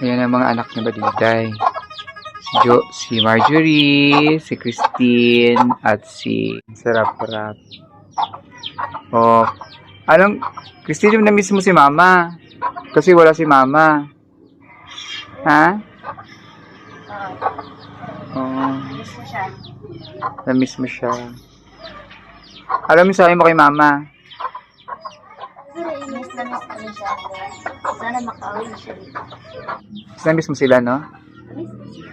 Ayan ang mga anak ni Badiday. Si, jo, si Marjorie, si Christine, at si Sarap-Rap. Oh, anong, Christine, na-miss mo si Mama. Kasi wala si Mama. Ha? Oh, na-miss mo siya. Alam mo sabi mo kay Mama. Miss na miss ko na siya. Sana makauwi siya dito. Na-miss mo sila, no? Miss ko siya.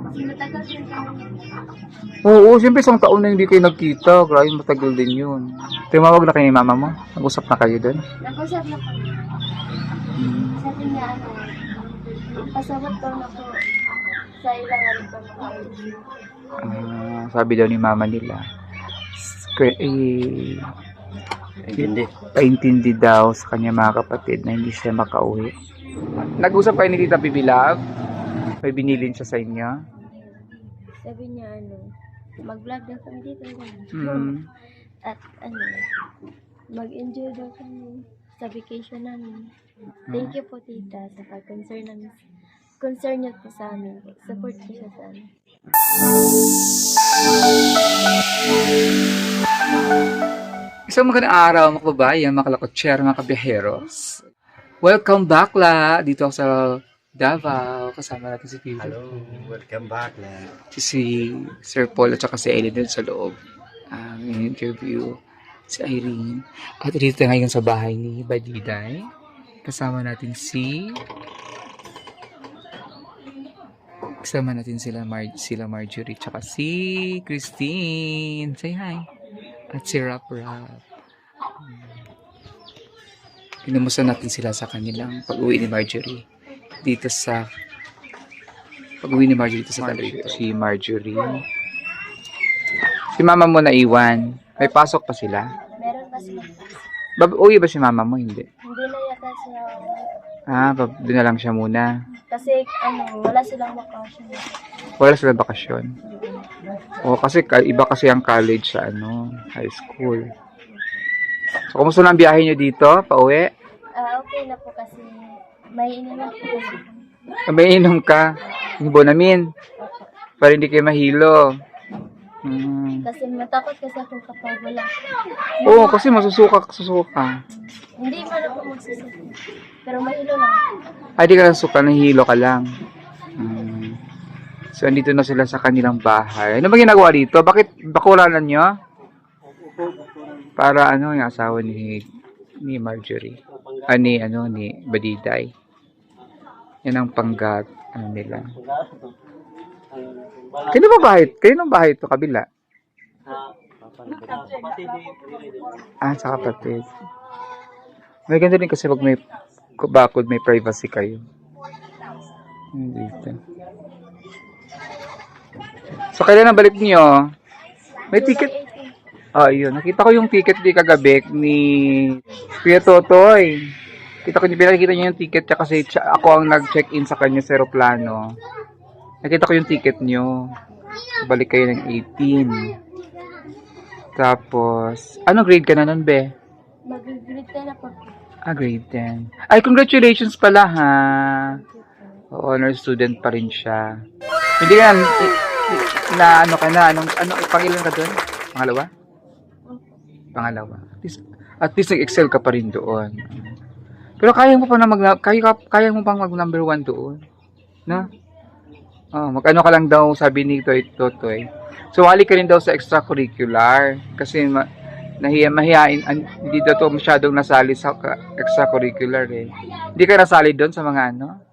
Kasi matagal siya sa Oo, siyempre isang taon na hindi kayo nagkita. Grabe, matagal din yun. Tumawag na kayo ni mama mo? Nag-usap na kayo doon? Nag-usap na kami. Sabi niya ano, pasabot daw na ko sa ilang araw pa makauwi. Ah, sabi daw ni mama nila. kwe- Eh, Hindi. paintindi daw sa kanya mga kapatid na hindi siya makauwi. Nag-usap kayo ni Tita Bibilab? May binilin siya sa inyo? Sabi niya ano, mag-vlog daw kami dito. Hmm. At ano, mag-enjoy daw kami sa vacation namin. Thank you po tita sa pag-concern namin. Concern niyo po sa amin. Support po siya sa amin. Isang magandang araw mga kababayan, mga kalakotsyero, mga kabiyaheros. Welcome back la dito ako sa Davao. Kasama natin si Peter. Hello, welcome back na. si Sir Paul at saka si Aileen dun sa loob. Um, interview si Irene. At dito tayo ngayon sa bahay ni Badiday. Kasama natin si Kasama natin sila, Mar sila Marjorie tsaka si Christine. Say hi. At si Rap Rap. Kinumusta natin sila sa kanilang pag-uwi ni Marjorie. Dito sa pag-uwi ni Marjorie dito sa Marjorie. Si Marjorie. Si mama mo na iwan. May pasok pa sila. Meron ba sila? Bab uwi ba si mama mo? Hindi. Hindi na yata sila. Ah, bab doon na lang siya muna. Kasi ano, wala silang bakasyon. Wala sila bakasyon. O kasi ka- iba kasi ang college sa ano, high school. So, kumusta na ang biyahe nyo dito? Pauwi? Ah, okay na po kasi may iniwan po kasi. Ah, May inom ka? Yung bonamin? Para hindi kayo mahilo. Hmm. Kasi matakot kasi ako kapag wala. Oo, kasi masusuka ka, susuka. Hindi man ako magsusuko. Pero mahilo lang. Ay, di ka nasuka, nahihilo ka lang. Hmm. So, andito na sila sa kanilang bahay. Ano ba ginagawa dito? Bakit bakulanan nyo? Para ano, yung asawa ni ni Marjorie. Ah, ano, ni Badiday. Yan ang panggat, ano nila. Kano ba bahay? Kano bahay ito, kabila? Ah, sa kapatid. May ganda rin kasi pag may bakod, may privacy kayo. Dito. So, kailan ang balik niyo? May ticket? Ah, yun. Nakita ko yung ticket di kagabi ni Kuya Totoy. Kita ko niya, pinakita niya yung ticket niya kasi ako ang nag-check-in sa kanya sa aeroplano. Nakita ko yung ticket niyo. Balik kayo ng 18. Tapos, anong grade ka na nun, be? Mag-greet ka na po. Ah, grade 10. Ay, congratulations pala, ha? Honor student pa rin siya. Hindi ka na, na ano ka na, anong, ano, pangilan ka doon? Pangalawa? Pangalawa. At least, at least nag-excel ka pa rin doon. Pero kaya mo pa na mag, kaya, ka- kaya mo pang mag number one doon. No? Oh, mag-ano ka lang daw, sabi ni Toy Totoy. Sumali ka rin daw sa extracurricular. Kasi ma, nahiya, mahihain, an, hindi daw to masyadong nasali sa extracurricular eh. Hindi ka nasali doon sa mga ano?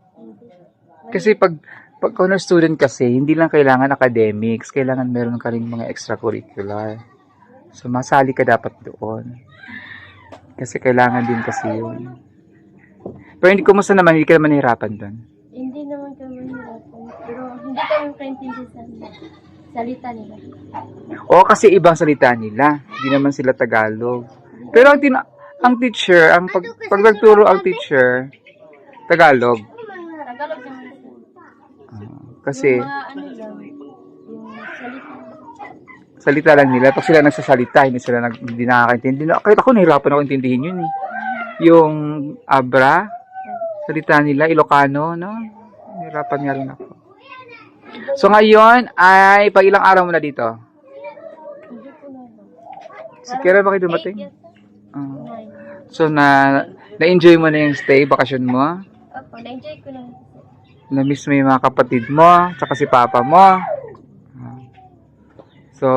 Kasi pag pag honor student kasi, hindi lang kailangan academics, kailangan meron ka rin mga extracurricular. So, masali ka dapat doon. Kasi kailangan din kasi yun. Pero hindi kumusta naman, hindi ka naman nahirapan doon. Hindi naman kami mahirapan. Pero hindi kami kaintindi sa salita nila. O kasi ibang salita nila, hindi naman sila Tagalog. Pero ang, tina- ang teacher, ang pag, pag nagturo ang teacher, Tagalog. Kasi Yung mga ano lang, yung salita. salita lang nila. Pag sila nagsasalita, hindi sila nag, hindi nakakaintindi. Na- Kahit ako nahirapan ako intindihin yun eh. Yung abra, salita nila, Ilocano, no? Hirapan nga rin ako. So ngayon ay pag ilang araw mo na dito? Si Kira ba kayo dumating? nine. so na na-enjoy mo na yung stay, bakasyon mo? Opo, na-enjoy ko na. Na-miss mo yung mga kapatid mo, tsaka si papa mo. So,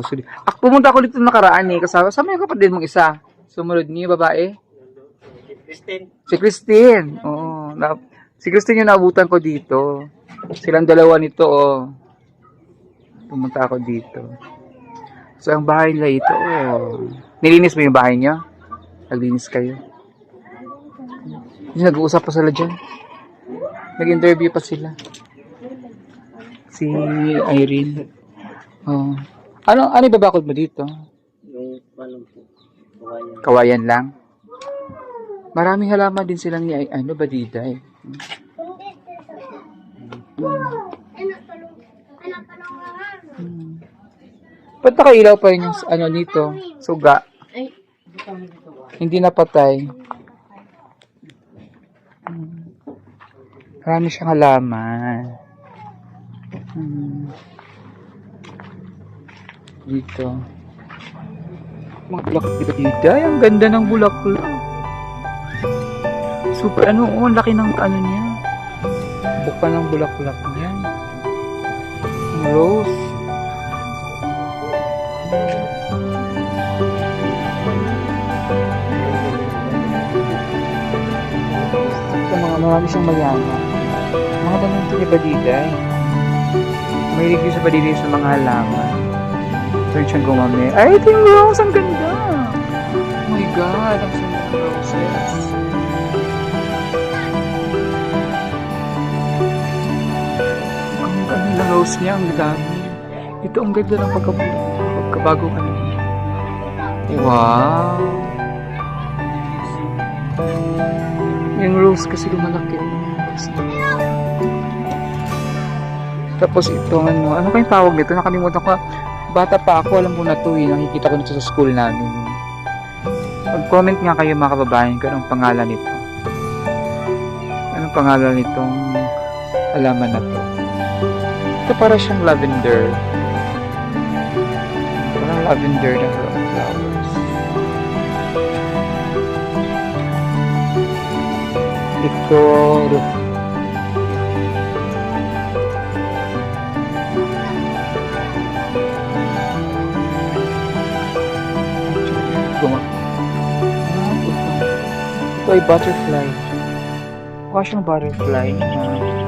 so ako pumunta ako dito nakaraan eh, kasama, sama yung kapatid mong isa. Sumunod niyo, babae? Christine. Si Christine. Oo. Na, si Christine yung naabutan ko dito. Silang dalawa nito, oh. Pumunta ako dito. So, ang bahay nila ito, oh. Nilinis mo yung bahay niyo? Naglinis kayo? Nag-uusap pa sila dyan. Nag-interview pa sila. Si Irene. Oh. Ano, ano ibabakod mo dito? Yung paano po. Kawayan. Kawayan lang. Maraming halaman din silang ni ano badida eh. Hmm. Ba't nakailaw pa rin yung ano nito? Suga. Ay, Hindi napatay. Marami siyang halaman. Hmm. Dito. Mga bulaklak dito. Ay, ang ganda ng bulaklak. Super, ano, oh, ang laki ng ano niya. Buka ng bulaklak niya. Rose. Ito mga marami siyang mayama. Mga tanong ni Badiday. May review sa Badiday sa mga halaman. Search ang gumami. Ay, ito yung rose. Ang ganda. Oh my God. Ang sarap ng roses. Ang ano ng rose niya. Ang dami. Ito ang ganda ng. Pagkabago ka niya. Wow. Yung rose kasi lumalaki. Tapos ito, ano, ano kayong tawag nito? Nakalimutan ko. Bata pa ako, alam ko na to eh. Nakikita ko nito sa school namin. Mag-comment nga kayo mga kababayan kung anong pangalan nito. Anong pangalan nitong alaman na to? Ito para siyang lavender. Parang lavender na flowers. Ito, Ito ay butterfly. Mukha siyang butterfly. Ah.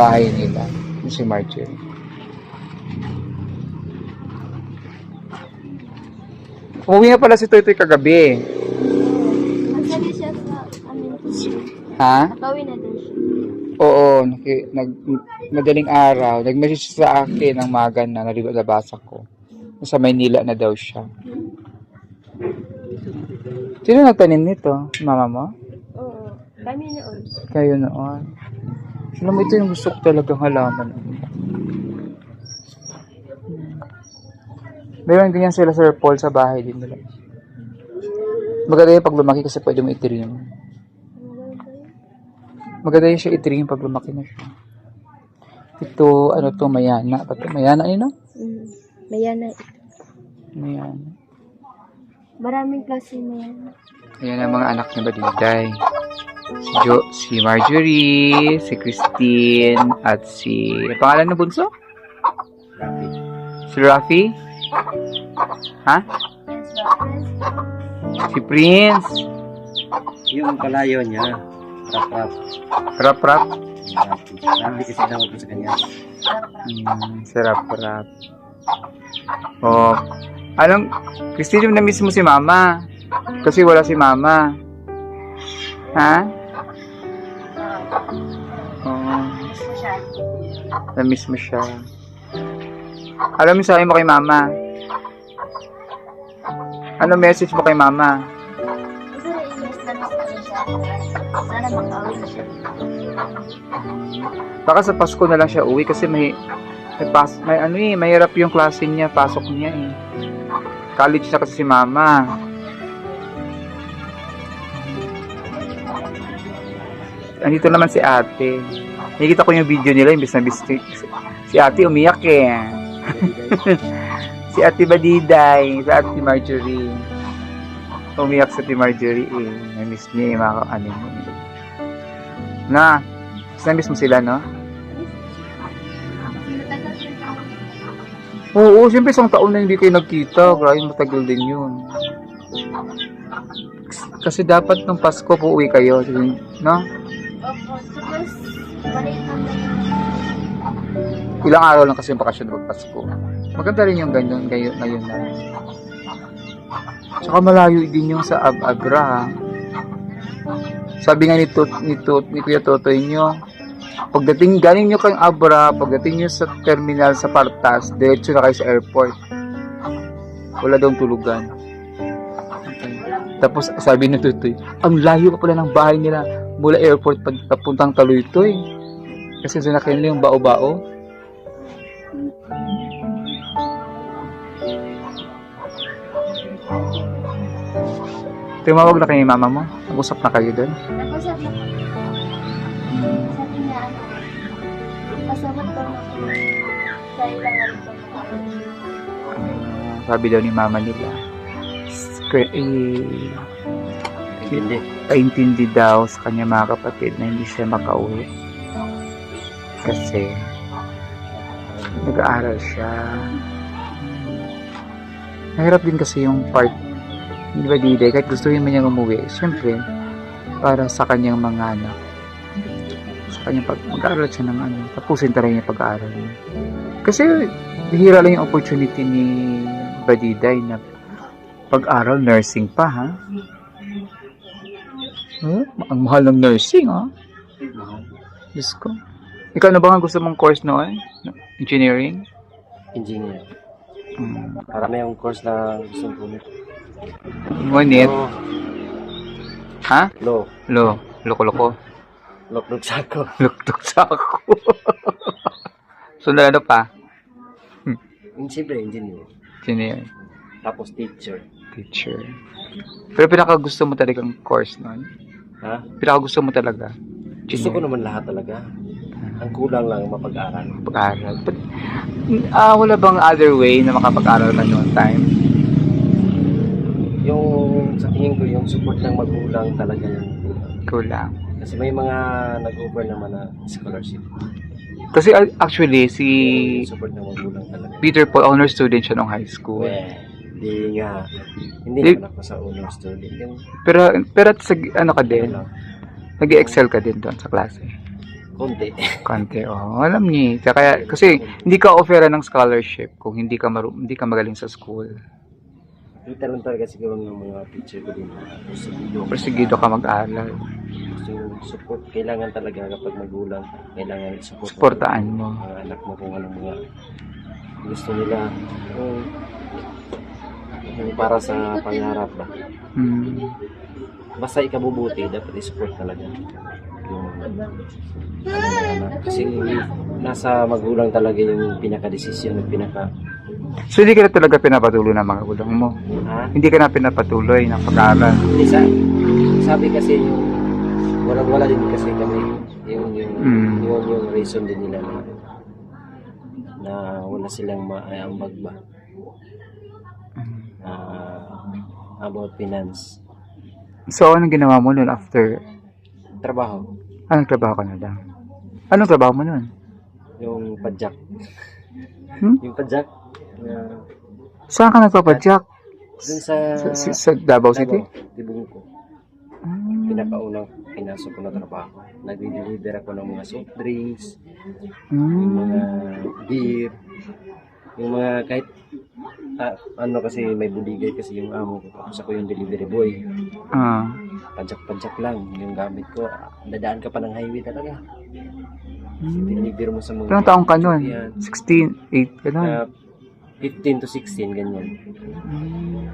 Bahay nila. Yung si Marjorie. Umuwi na pala si Toy Toy kagabi. Nasabi siya sa amin. Ha? Nakawin na daw siya. Oo, naki, nag, madaling araw, nag-message siya sa akin ng maga na nabasa ko. Sa Maynila na daw siya. Sino nagtanim nito? Mama mo? Oo. Kami noon. Kayo noon. Alam mo, ito yung gusto ko talagang halaman. Meron ganyan sila Sir Paul sa bahay din nila. Maganda yung pag lumaki kasi pwede mo itirim. Maganda yung siya itirim pag lumaki na siya. Ito, ano to, mayana. Pati mayana, ano? Mm. Mayana. Mayana. Maraming klase mayana. Ayan ang mga anak ni Badiday. Si, jo, si Marjorie, si Christine, at si... Ang pangalan ng bunso? Rafi. Si Rafi? Ha? Si Prince? Yung kalayo niya, rap-rap. Rap-rap? Rafi. Kasi tawag ko sa kanya. Hmm, si Rap-Rap. Oh. Anong... Christine, na-miss mo si Mama. Kasi wala si Mama. Ha? Oo. Na-miss mo siya. Alam mo sabi mo kay Mama. Ano message mo kay Mama? Sana makauwi na siya. Baka sa Pasko na lang siya uwi kasi may may, pas, may ano eh, mahirap yung klase niya, pasok niya eh. College na kasi si Mama. Andito naman si ate. Nakikita ko yung video nila, imbis na bis, si, ate umiyak eh. si ate Badiday, si ate Marjorie. Umiyak sa ate Marjorie eh. Na-miss niya yung mga ano mo. Na, na-miss mo sila, no? Siya. Oo, siyempre isang taon na hindi kayo nagkita. Grabe, matagal din yun. Kasi dapat nung Pasko po uwi kayo. No? Opo. Tapos, balik naman. Ilang araw lang kasi yung bakasyon ng Pasko. Maganda rin yung ganyan ngayon, ngayon na. Tsaka malayo din yung sa Ab Abra. ha. Sabi nga ni, Tot, ni, Tot, ni Kuya Totoy nyo, pagdating galing nyo kang Abra, pagdating nyo sa terminal sa Partas, diretso na kayo sa airport. Wala daw tulugan. Tapos sabi ni Totoy, ang layo pa pala ng bahay nila mula airport pag papuntang Taloytoy. Kasi sinakyan nila yung bao-bao. Tumawag na kayo mama mo? Nag-usap na kayo doon? Tapos sabi ko, sabi niya ano, pasabot na po sa ilang. Sabi daw ni mama nila. Eh, Hindi. paintindi daw sa kanya mga kapatid na hindi siya makauwi. Kasi nag-aaral siya. Nahirap din kasi yung part di ba Dide, kahit gusto rin man niyang umuwi, syempre, para sa kanyang mga anak. Sa kanyang pag mag-aaral siya ng ano, tapusin talaga yung pag-aaral niya. Kasi, bihira lang yung opportunity ni Badiday na pag-aral, nursing pa, ha? Hmm? Ang mahal ng nursing, ha? Diyos ko. Ikaw na ba nga gusto mong course noon? Engineering? Engineer. Hmm. Para may yung course na gusto ko. Ngunit, Lo. ha? Lo. Lo, loko-loko. Loklok sa ako. Luktok sa ako. so, na ano pa? Yung Siyempre, engineer. Engineer, Tapos teacher. teacher. Pero pinaka gusto mo talagang course noon? Ha? Pinaka gusto mo talaga? Gusto ko naman lahat talaga. Ang kulang lang mapag-aral. Pag-aral. But, ah, wala bang other way na makapag-aral ka noon time? Yung sa tingin ko, yung support ng magulang talaga yung kulang. Kulang. Kasi may mga nag-offer naman na scholarship. Kasi ah, actually, si Yung support ng magulang talaga. Peter Paul, honor student siya nung high school. Eh, di nga. Hindi Di- naman ako sa honor student. Yung Pero, pero sa, ano ka din, ano lang, nag excel ka din doon sa klase. konti. Konti, oh. Alam niya. eh. Kaya, kasi hindi ka offera ng scholarship kung hindi ka maru- hindi ka magaling sa school. Kita lang talaga siguro ng mga teacher ko din. Yung Persigido ka mag-aral. gusto yung support. Kailangan talaga kapag magulang, kailangan support. mo Supportaan mo. Mga anak mo kung anong mga gusto nila. Yung, yung para sa pangarap ba. Hmm. Basta ikabubuti, dapat i-support talaga. Yung ano. Kasi nasa magulang talaga yung pinaka-desisyon, yung pinaka... So, hindi ka na talaga pinapatuloy ng mga gulang mo. Ha? Hindi ka na pinapatuloy ng pag-aaral. Isa, sabi kasi yung wala-wala din kasi kami yung yung Mm. yun yung reason din nila na na wala silang maayambag ba na about finance So, anong ginawa mo nun after? trabaho Anong trabaho ka na lang? Anong trabaho mo nun? yung padjak Hmm? yung padjak na Saan ka nagpapadyak? dun sa Sa, sa, sa Davao City? tibong ko Hmm. pinakaunang pinasok ko na trabaho nagdi-deliver ako ng mga soft drinks yung Hmm. mga beer, yung mga kahit ah, ano kasi may buligay kasi yung amo ko tapos ako yung delivery boy Ah. padjak-padjak lang yung gamit ko dadaan ka pa ng highway talaga Hmm. deliver mo sa mga Ilang taong ka nun? Yan. 16, 8 ka nun? Ah, 15 to 16 ganyan Hmm.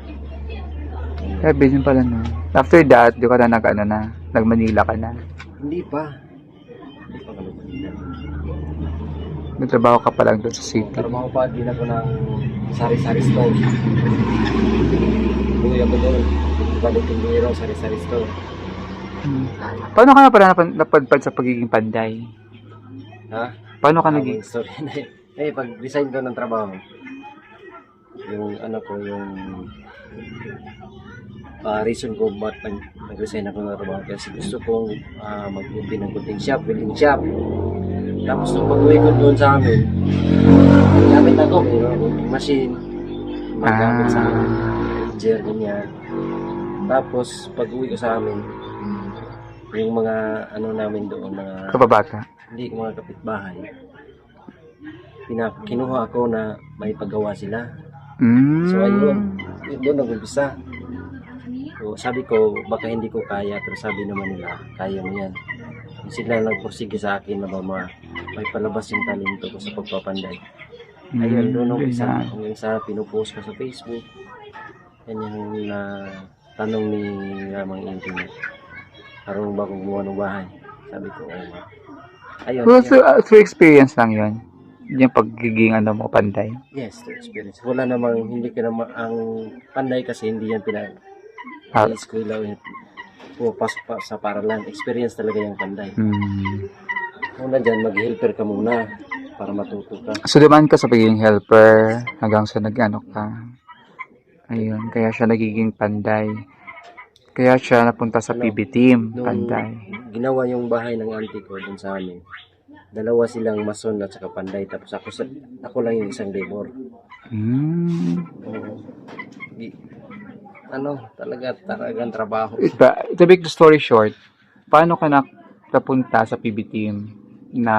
Kaya busy pala nun. After that, di ka na nag, ano na, nag-Manila ka na. hindi pa hindi pa kami Manila. Nagtrabaho ka pa lang doon sa city. trabaho pa din ako ng sari-sari store buhay ako doon balik yung biro sari-sari store Hmm. Paano ka na pala napadpad sa pagiging panday? ha Paano ka Ang naging... story na. Eh, pag resign ko ng trabaho, yung ano ko, yung ah, reason ko ba't nag, nag-resign ako ng trabaho kasi gusto kong ah, mag-open ng kunting shop, building shop. Tapos nung pag-uwi ko doon sa amin, gamit ako, yung machine, magamit sa amin, chair, ganyan. Tapos pag-uwi ko sa amin, yung mga ano namin doon, mga Kababata? hindi mga kapitbahay. Pina, kinuha ako na may paggawa sila. Mm. So ayun, doon nag-umpisa. So, sabi ko, baka hindi ko kaya, pero sabi naman nila, kaya mo yan. Sila nagpursige sa akin na ba ma, may palabas yung talento ko sa pagpapanday. Ayun, doon ang isa, hanggang sa pinupost ko sa Facebook. Yan yung na tanong ni Ramang Internet. Karong ba kung gumawa ng bahay? Sabi ko, oo. nga." Ayun, Well, through, uh, through experience lang yun. Yung pagiging ano mo, panday. Yes, to experience. Wala namang, hindi ka naman, ang panday kasi hindi yan pinag Ah. eskwela pumapasok pa sa paralan. Experience talaga yung panday. Hmm. Una dyan, mag-helper ka muna para matuto ka. So, dumaan ka sa pagiging helper hanggang sa nag-ano ka. Ayun, kaya siya nagiging panday. Kaya siya napunta sa PB team, Nung panday. ginawa yung bahay ng auntie ko dun sa amin, dalawa silang mason at saka panday. Tapos ako, sa, ako lang yung isang labor. Hmm. Di, ano, talaga, talagang trabaho. Iba, to make the story short, paano ka na- napunta sa PB team na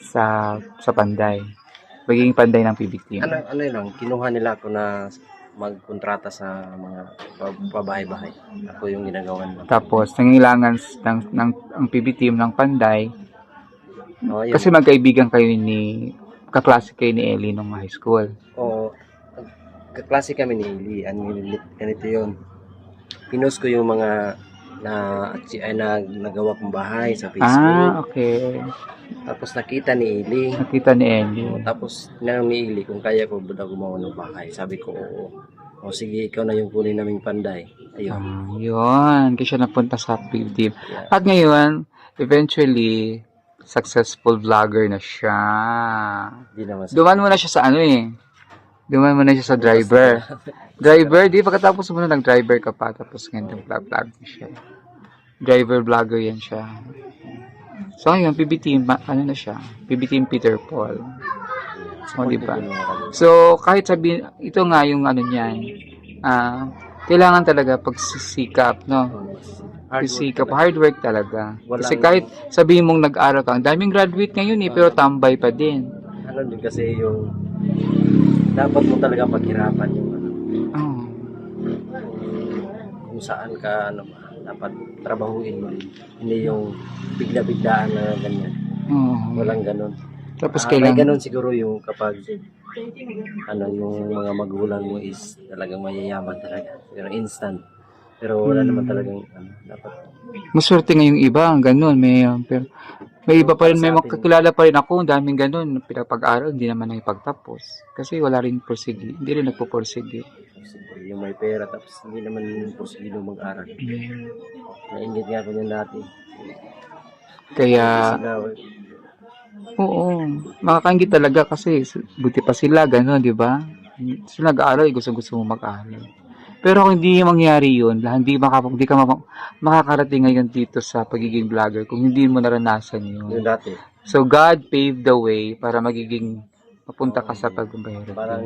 sa sa panday? Pagiging panday ng PB team. ano, ano yun lang, kinuha nila ako na magkontrata sa mga pa- pabahay-bahay. Ako yung ginagawan mo. Tapos, nangailangan s- ng, ng, ang PB team ng panday Oh, yun. kasi magkaibigan kayo ni kaklase kayo ni Ellie nung high school. Oo. Kaklase kami ni Eli. Ano, yun, ganito yun. Pinost ko yung mga na, ay, na nagawa kong bahay sa Ah, Facebook. okay. Tapos nakita ni Eli. Nakita ni Ellie. Tapos tinanong ni Eli kung kaya ko ba daw gumawa ng bahay. Sabi ko, oo. O sige, ikaw na yung kunin naming panday. Ayun. Ah, yun. Kaya siya napunta sa PB team. Yeah. At ngayon, eventually, successful vlogger na siya. Di naman. Duman mo na siya sa ano eh. Duman mo na siya sa driver. Driver, di pagkatapos mo na nag-driver ka pa, tapos ngayon vlog-vlog na siya. Driver vlogger yan siya. So ngayon, PB team, ano na siya? PB team Peter Paul. O, di ba? So, kahit sabihin, ito nga yung ano niyan, ah, kailangan talaga pagsisikap, no? Hard talaga. hard work talaga. Walang- Kasi kahit sabihin mong nag-aral ka, ang daming graduate ngayon eh, pero tambay pa din. Ano din kasi yung dapat mo talaga paghirapan yung ano, Oh. kung saan ka ano, dapat trabahuin mo. Hindi yung bigla-biglaan na ganyan. Oh. Walang ganun. Tapos Ah, may kailangan, ganun siguro yung kapag ano yung mga magulang mo is talagang mayayaman talaga. Pero instant. Pero wala Hmm. naman talagang ano, dapat maswerte nga yung iba, ganun. May, um, pero, may iba pa rin, may makakilala pa rin ako, ang daming ganun, pinapag-aral, hindi naman nakipagtapos. Kasi wala rin pursigi, hindi rin nagpupursigi. yung may pera tapos hindi naman porsigido mag-aral. Hmm. Nainggit nga ko niyan dati. Kaya, oo, makakangit talaga kasi buti pa sila, gano'n, di ba? Sila nag-aaral, gusto-gusto mo mag-aaral. Pero kung hindi mangyari yun, hindi, makap- hindi ka makakarating ngayon dito sa pagiging vlogger kung hindi mo naranasan yung yun. dati. So, God paved the way para magiging mapunta ka sa pagbabayar. Parang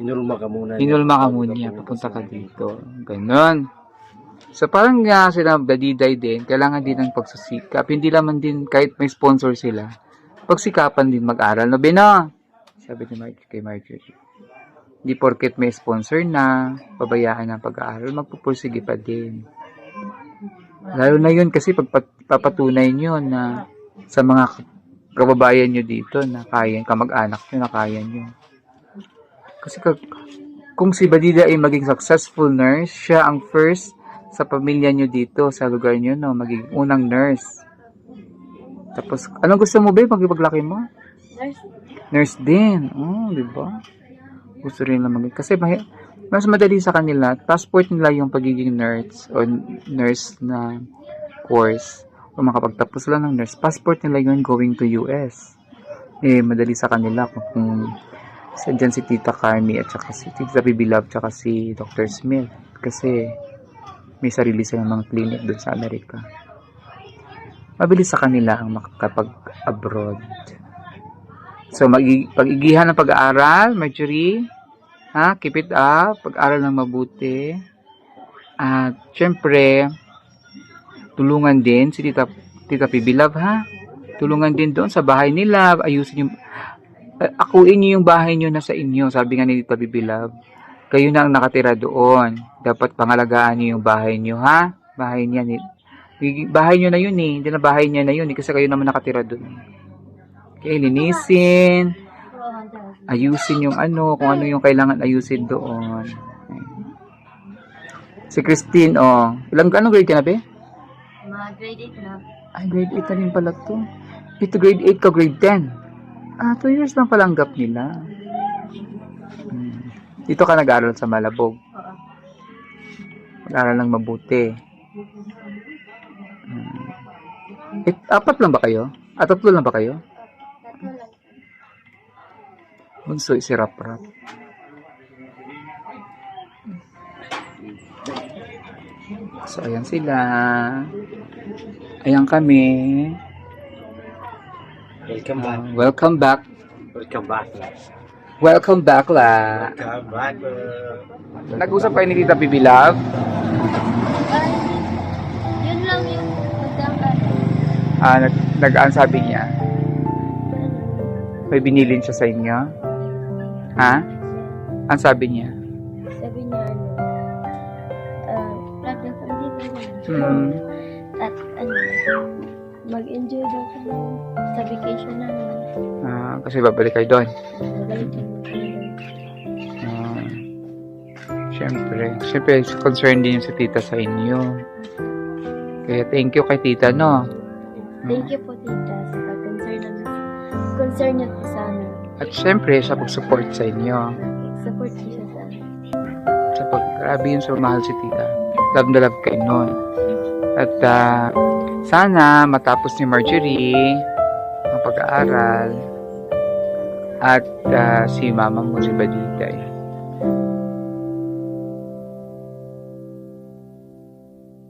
inulma ka muna. Hinulma ka muna niya, papunta ka dito. Ganon. So parang nga sila dadiday din, kailangan din ng pagsusikap. Hindi naman din kahit may sponsor sila, pagsikapan din mag-aral. No, Bino? Sabi ni Mar- kay Marjorie. Hindi porket may sponsor na, pabayaan ng pag-aaral, magpupursige pa din. Lalo na yun kasi pag pat- papatunay nyo na sa mga kababayan nyo dito na kaya, kamag-anak nyo na kaya nyo. Kasi kag- kung si Badida ay maging successful nurse, siya ang first sa pamilya nyo dito, sa lugar nyo, no? Maging unang nurse. Tapos, anong gusto mo, babe, paglaki mo? Nurse, Nurse din. Oh, di ba? Gusto rin lang maging. Kasi mahi- mas madali sa kanila, passport nila yung pagiging nurse o nurse na course. Kung makapagtapos sila ng nurse, passport nila yun going to US. Eh, madali sa kanila kung, kung sa dyan si Tita Carmi at saka si Tita Bibilab at saka si Dr. Smith. Kasi may sarili silang mga clinic doon sa Amerika. Mabilis sa kanila ang makakapag-abroad. So, pag-igihan ng pag-aaral, Marjorie, ha, keep it up, pag-aaral ng mabuti. At, syempre, tulungan din si Tita, Tita Pibilab, ha? Tulungan din doon sa bahay nila, ayusin yung, uh, akuin niyo yung bahay niyo na sa inyo, sabi nga ni Tita Pibilab. Kayo na ang nakatira doon. Dapat pangalagaan niyo yung bahay niyo, ha? Bahay niya, ni, bahay niyo na yun eh, hindi na bahay niya na yun eh, kasi kayo naman nakatira doon. Okay, linisin, ayusin yung ano, kung ano yung kailangan ayusin doon. Si Christine, oh. Ilang, anong grade ka na, be? mga grade 8 na. Ay, grade 8 na rin pala to. Ito grade 8 ka, grade 10. Ah, 2 years lang palang gap nila. Hmm. Dito ka nag-aaral sa Malabog. Oo. Nag-aaral ng mabuti. Hmm. Eh, apat lang ba kayo? At tatlo lang ba kayo? Bunso, si Rap Rap. So, ayan sila. Ayan kami. Welcome Ah, welcome back. Welcome back. Welcome back, la. Welcome back. Nag-usap kayo ni Tita Bibi Love? Ay, yun lang yung magdamag. Ah, nag, nag sabi niya? May binilin siya sa inyo? Ha? Ang sabi niya? Sabi niya, ano, plug na kami dito. Hmm. At, ano, mag-enjoy daw kami sa vacation namin. Ah, kasi babalik kayo doon. Babalik kami doon. Ah, Siyempre. Siyempre, concerned din si tita sa inyo. Kaya thank you kay tita, no? Thank you po, tita, sa pag-concern namin. Concern niyo po sa amin. At siyempre, sa pag-support sa inyo. Support siya sa. Sa pag, grabe yun sa mahal si tita. Love na love kayo nun. At ah, sana matapos ni Marjorie ang pag-aaral at ah, si mama mo si Badita eh.